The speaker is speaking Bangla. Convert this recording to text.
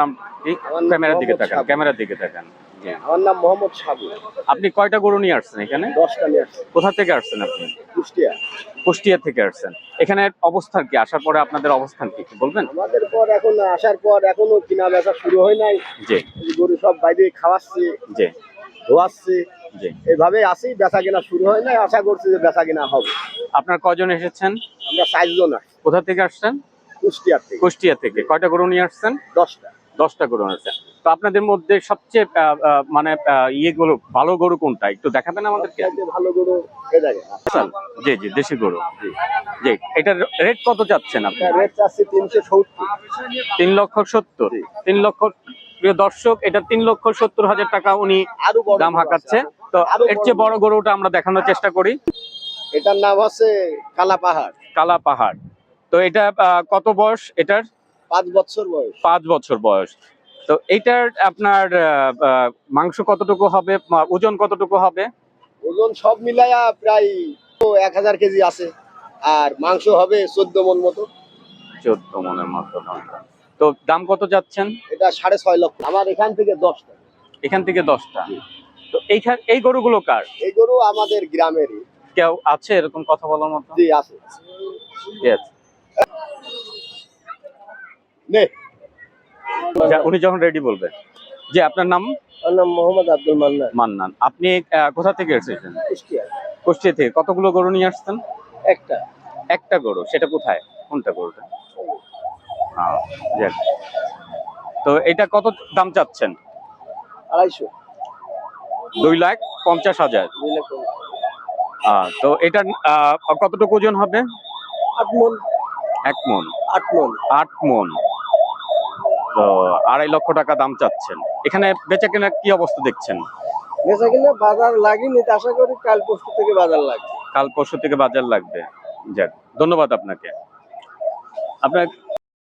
নাম? ক্যামেরার দিকে মোহাম্মদ তাকান ক্যামেরার দিকে তাকান। আমার নাম মোহাম্মদ সাবু আপনি কয়টা গরু নিয়ে আসছেন এখানে? দশটা নিয়ে আসছি। কোথা থেকে আসছেন আপনি? কুষ্টিয়া। কুষ্টিয়া থেকে আসছেন। এখানে অবস্থান কি? আসার পরে আপনাদের অবস্থান কি? বলবেন? আমাদের পর এখন আসার পর এখনও কিনা বেচা শুরু হয় নাই। জি। গরু সব বাইরে খাওয়াচ্ছি জি। ধোয়াচ্ছি। জি। এভাবে আসি বেচা কিনা শুরু হয় নাই। আশা করছি যে বেচা কিনা হবে। আপনার কয়জন এসেছেন? আমরা চারজন কোথা থেকে আসছেন? কুষ্টিয়ার থেকে। কুষ্টিয়া থেকে। কয়টা গরু নিয়ে আসছেন? দশটা। দশটা গরু আছে তো আপনাদের মধ্যে সবচেয়ে মানে ইয়ে গরু ভালো গরু কোনটা? একটু দেখাবেন আমাদেরকে? ভালো গরু জি জি দেশি গরু। জি। এটার রেট কত চাচ্ছেন আপনি? রেট চাচ্ছি তিনশো সত্তর। তিন লক্ষ সত্তর? তিন লক্ষ প্রিয় দর্শক এটা তিন লক্ষ সত্তর হাজার টাকা উনি আরও দাম হাঁকাচ্ছে। তো এর চেয়ে বড় গরুটা আমরা দেখানোর চেষ্টা করি। এটার নাম হচ্ছে কালা পাহাড় কালা পাহাড় তো এটা কত বয়স এটার? পাঁচ বছর বয়স। পাঁচ বছর বয়স। তো এইটার আপনার মাংস কতটুকু হবে? ওজন কতটুকু হবে? ওজন সব মিলাইয়া প্রায় এক হাজার কেজি আছে। আর মাংস হবে চোদ্দ মন মতো। চোদ্দ মনের মতো তো দাম কত যাচ্ছেন? এটা সাড়ে ছয় লক্ষ। আমার এখান থেকে দশটা। এখান থেকে দশটা। তো এইখান এই গরুগুলো কার? এই গরু আমাদের গ্রামেরই। কেউ আছে এরকম কথা বলার মতো? জি আছে. নে। উনি যখন রেডি বলবেন যে আপনার নাম? নাম মোহাম্মদ আব্দুল মান্নান। মান্নান। আপনি কোথা থেকে এসেছেন? কুষ্টিয়া। কুষ্টিয়া থেকে। কতগুলো গরু নিয়ে আসছেন? একটা। একটা গরু। সেটা কোথায়? কোনটা গরুটা? যাক। তো এটা কত দাম চাচ্ছেন? আড়াইশো। দুই লাখ পঞ্চাশ হাজার। তো এটা কতটুকু ওজন হবে? আট মন। এক মন। আট মন। আট মন। আড়াই লক্ষ টাকা দাম চাচ্ছেন। এখানে বেচা কেনা কি অবস্থা দেখছেন? বেচা কিনা বাজার লাগেনি তো আশা করি কাল পরশু থেকে বাজার লাগবে। কাল পরশু থেকে বাজার লাগবে। যাক ধন্যবাদ আপনাকে। আপনার